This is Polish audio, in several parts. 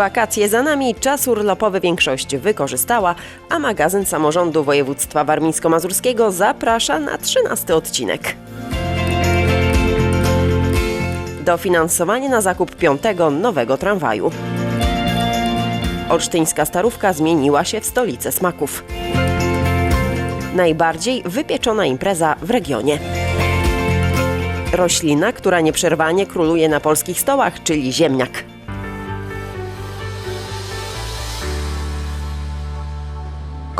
Wakacje za nami, czas urlopowy większość wykorzystała, a magazyn samorządu województwa warmińsko-mazurskiego zaprasza na 13 odcinek. Dofinansowanie na zakup piątego nowego tramwaju. Olsztyńska Starówka zmieniła się w stolicę smaków. Najbardziej wypieczona impreza w regionie. Roślina, która nieprzerwanie króluje na polskich stołach, czyli ziemniak.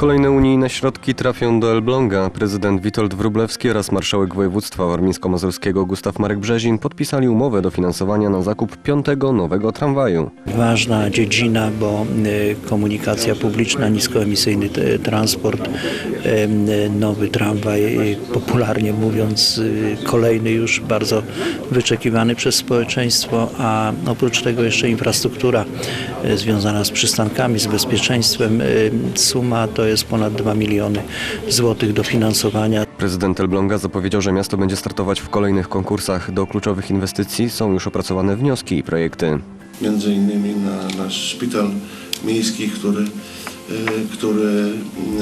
Kolejne unijne środki trafią do Elbląga. Prezydent Witold Wróblewski oraz marszałek województwa warmińsko-mazurskiego Gustaw Marek Brzezin podpisali umowę dofinansowania na zakup piątego nowego tramwaju. ważna dziedzina, bo y, komunikacja publiczna, niskoemisyjny t- transport, y, nowy tramwaj, y, popularnie mówiąc, y, kolejny już bardzo wyczekiwany przez społeczeństwo, a oprócz tego jeszcze infrastruktura y, związana z przystankami, z bezpieczeństwem. y, Suma to jest ponad 2 miliony złotych dofinansowania. Prezydent Elbląga zapowiedział, że miasto będzie startować w kolejnych konkursach. Do kluczowych inwestycji są już opracowane wnioski i projekty. między innymi na nasz szpital miejski, który, y, który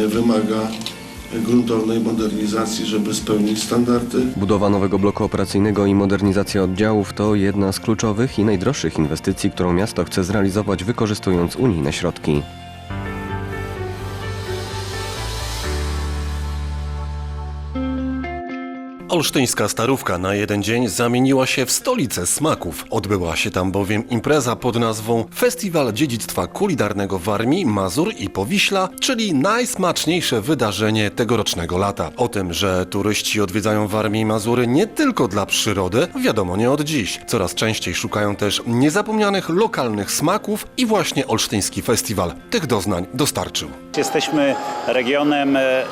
wymaga gruntownej modernizacji, żeby spełnić standardy. Budowa nowego bloku operacyjnego i modernizacja oddziałów to jedna z kluczowych i najdroższych inwestycji, którą miasto chce zrealizować wykorzystując unijne środki. Olsztyńska Starówka na jeden dzień zamieniła się w stolicę smaków. Odbyła się tam bowiem impreza pod nazwą Festiwal Dziedzictwa Kulinarnego Warmii, Mazur i Powiśla, czyli najsmaczniejsze wydarzenie tegorocznego lata. O tym, że turyści odwiedzają Warmię i Mazury nie tylko dla przyrody, wiadomo nie od dziś. Coraz częściej szukają też niezapomnianych lokalnych smaków i właśnie Olsztyński Festiwal tych doznań dostarczył. Jesteśmy regionem e,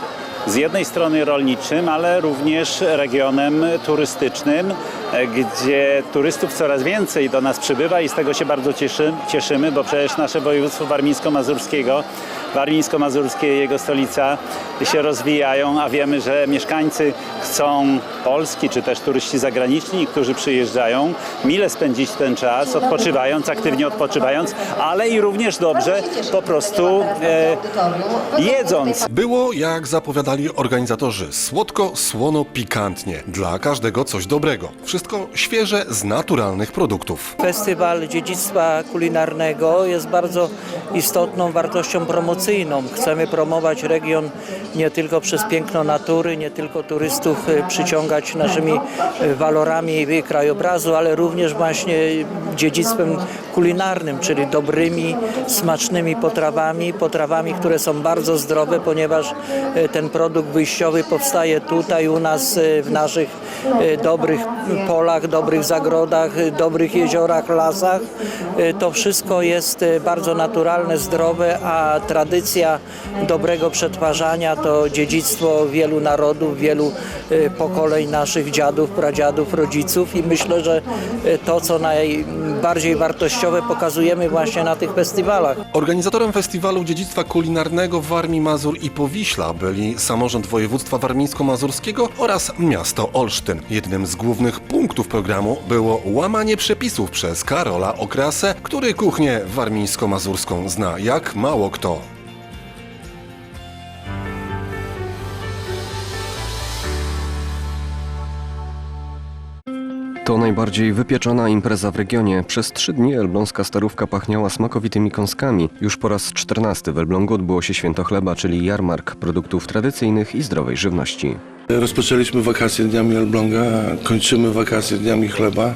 z jednej strony rolniczym, ale również regionem turystycznym, gdzie turystów coraz więcej do nas przybywa i z tego się bardzo cieszy, cieszymy, bo przecież nasze województwo warmińsko-mazurskiego, warmińsko-mazurskie jego stolica się rozwijają, a wiemy, że mieszkańcy chcą Polski, czy też turyści zagraniczni, którzy przyjeżdżają, mile spędzić ten czas, odpoczywając, aktywnie odpoczywając, ale i również dobrze po prostu e, jedząc. Było, jak zapowiadali organizatorzy, słodko, słono, pikantnie. Dla każdego coś dobrego. Wszystko świeże z naturalnych produktów. Festiwal Dziedzictwa Kulinarnego jest bardzo istotną wartością promocyjną. Chcemy promować region nie tylko przez piękno natury, nie tylko turystów y, przyciągać naszymi y, walorami krajobrazu, ale również właśnie dziedzictwem kulinarnym, czyli dobrymi, smacznymi potrawami, potrawami, które są bardzo zdrowe, ponieważ y, ten produkt wyjściowy powstaje tutaj u nas w naszych dobrych polach, dobrych zagrodach, dobrych jeziorach, lasach. Y, To wszystko jest y, bardzo naturalne, zdrowe, a tradycja dobrego przetwarzania to dziedzictwo wielu narodów, wielu y, pokoleń naszych dziadów, pradziadów, rodziców i myślę, że to, co najbardziej wartościowe pokazujemy właśnie na tych festiwalach. Organizatorem festiwalu dziedzictwa kulinarnego Warmii, Mazur i Powiśla byli samorząd województwa warmińsko-mazurskiego oraz miasto Olsztyn. Jednym z głównych punktów programu było łamanie przepisów przez Karola Okrasę, który kuchnię warmińsko-mazurską zna jak mało kto. To najbardziej wypieczona impreza w regionie. Przez trzy dni elbląska starówka pachniała smakowitymi kąskami. Już po raz czternasty w Elblągu odbyło się święto chleba, czyli jarmark produktów tradycyjnych i zdrowej żywności. Rozpoczęliśmy wakacje Dniami Elbląga, kończymy wakacje Dniami Chleba.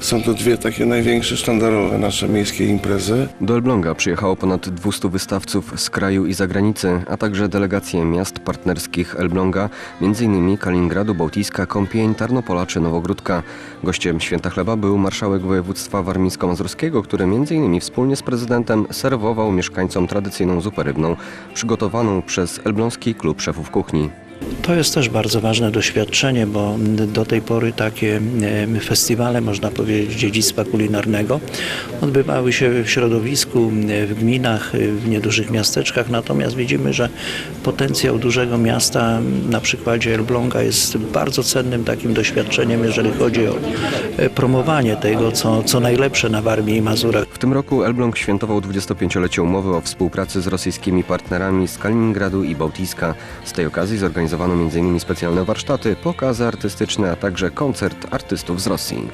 Są to dwie takie największe, sztandarowe nasze miejskie imprezy. Do Elbląga przyjechało ponad 200 wystawców z kraju i zagranicy, a także delegacje miast partnerskich Elbląga, m.in. Kaliningradu, Bałtyska, Kąpień, Tarnopola czy Nowogródka. Gościem Święta Chleba był marszałek województwa warmińsko-mazurskiego, który m.in. wspólnie z prezydentem serwował mieszkańcom tradycyjną zupę rybną, przygotowaną przez Elbląski Klub Szefów Kuchni. To jest też bardzo ważne doświadczenie, bo do tej pory takie festiwale, można powiedzieć, dziedzictwa kulinarnego odbywały się w środowisku, w gminach, w niedużych miasteczkach, natomiast widzimy, że potencjał dużego miasta na przykładzie Elbląga jest bardzo cennym takim doświadczeniem, jeżeli chodzi o e, promowanie tego, co, co najlepsze na Warmii i Mazurach. W tym roku Elbląg świętował 25-lecie umowy o współpracy z rosyjskimi partnerami z Kaliningradu i Bałtyska. Z tej okazji zorganizowano m.in. specjalne warsztaty, pokazy artystyczne, a także koncert artystów z Rosji.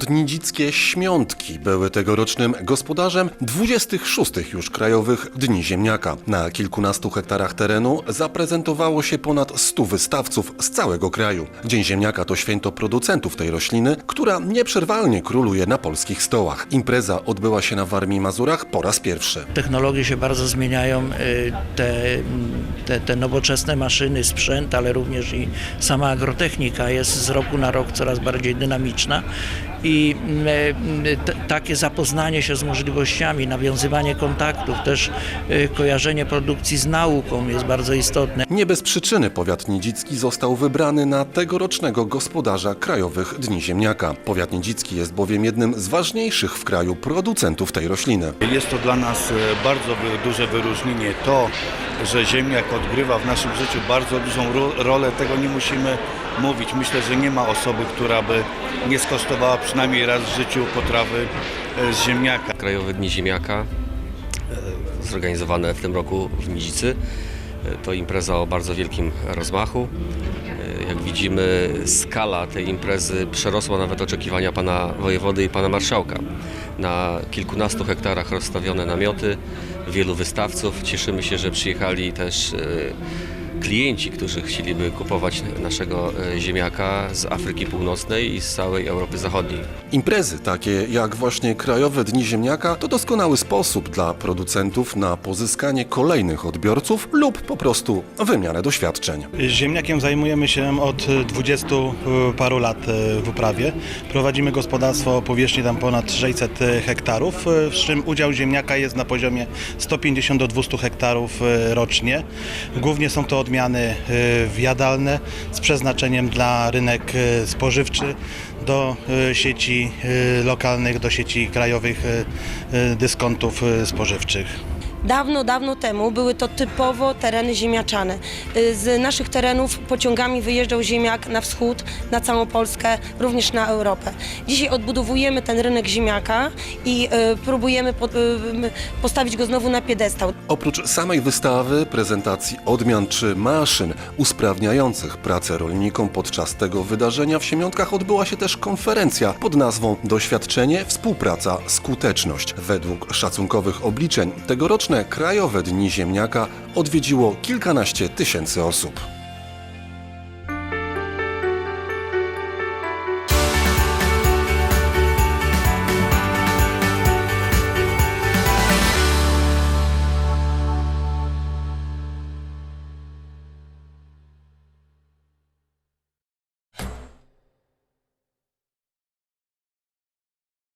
Podnidzickie Śmiątki były tegorocznym gospodarzem 26 już Krajowych Dni Ziemniaka. Na kilkunastu hektarach terenu zaprezentowało się ponad 100 wystawców z całego kraju. Dzień Ziemniaka to święto producentów tej rośliny, która nieprzerwalnie króluje na polskich stołach. Impreza odbyła się na Warmii Mazurach po raz pierwszy. Technologie się bardzo zmieniają, y, te, te, te nowoczesne maszyny, sprzęt, ale również i sama agrotechnika jest z roku na rok coraz bardziej dynamiczna i y, t- takie zapoznanie się z możliwościami, nawiązywanie kontaktów, też y, kojarzenie produkcji z nauką jest bardzo istotne. Nie bez przyczyny powiat nidzicki został wybrany na tegorocznego gospodarza Krajowych Dni Ziemniaka. Powiat nidzicki jest bowiem jednym z ważniejszych w kraju producentów tej rośliny. Jest to dla nas e, bardzo duże wyróżnienie. To, że ziemniak odgrywa w naszym życiu bardzo dużą ro- rolę, tego nie musimy mówić. Myślę, że nie ma osoby, która by nie skosztowała przynajmniej raz w życiu potrawy e, z ziemniaka. Krajowe Dni Ziemniaka, e, zorganizowane w tym roku w Nidzicy. E, To impreza o bardzo wielkim rozmachu. Jak widzimy, skala tej imprezy przerosła nawet oczekiwania pana wojewody i pana marszałka. Na kilkunastu hektarach rozstawione namioty, wielu wystawców. Cieszymy się, że przyjechali też klienci, którzy chcieliby kupować naszego e, ziemniaka z Afryki Północnej i z całej Europy Zachodniej. Imprezy takie jak właśnie Krajowe Dni Ziemniaka to doskonały sposób dla producentów na pozyskanie kolejnych odbiorców lub po prostu wymianę doświadczeń. Ziemniakiem zajmujemy się od 20 paru lat e, w uprawie. Prowadzimy gospodarstwo o powierzchni tam ponad 600 hektarów, e, w czym udział ziemniaka jest na poziomie 150 do 200 hektarów e, rocznie. Głównie są to odmiany e, wjadalne z przeznaczeniem dla rynek e, spożywczy, do e, sieci lokalnych, do sieci krajowych dyskontów spożywczych. Dawno, dawno temu były to typowo tereny ziemniaczane. Y, Z naszych terenów pociągami wyjeżdżał ziemniak na wschód, na całą Polskę, również na Europę. Dzisiaj odbudowujemy ten rynek ziemniaka i y, próbujemy y, postawić go znowu na piedestał. Oprócz samej wystawy, prezentacji odmian czy maszyn usprawniających pracę rolnikom podczas tego wydarzenia w Siemiątkach odbyła się też konferencja pod nazwą Doświadczenie, współpraca, skuteczność. Według szacunkowych obliczeń tegoroczne Krajowe Dni Ziemniaka odwiedziło kilkanaście tysięcy osób.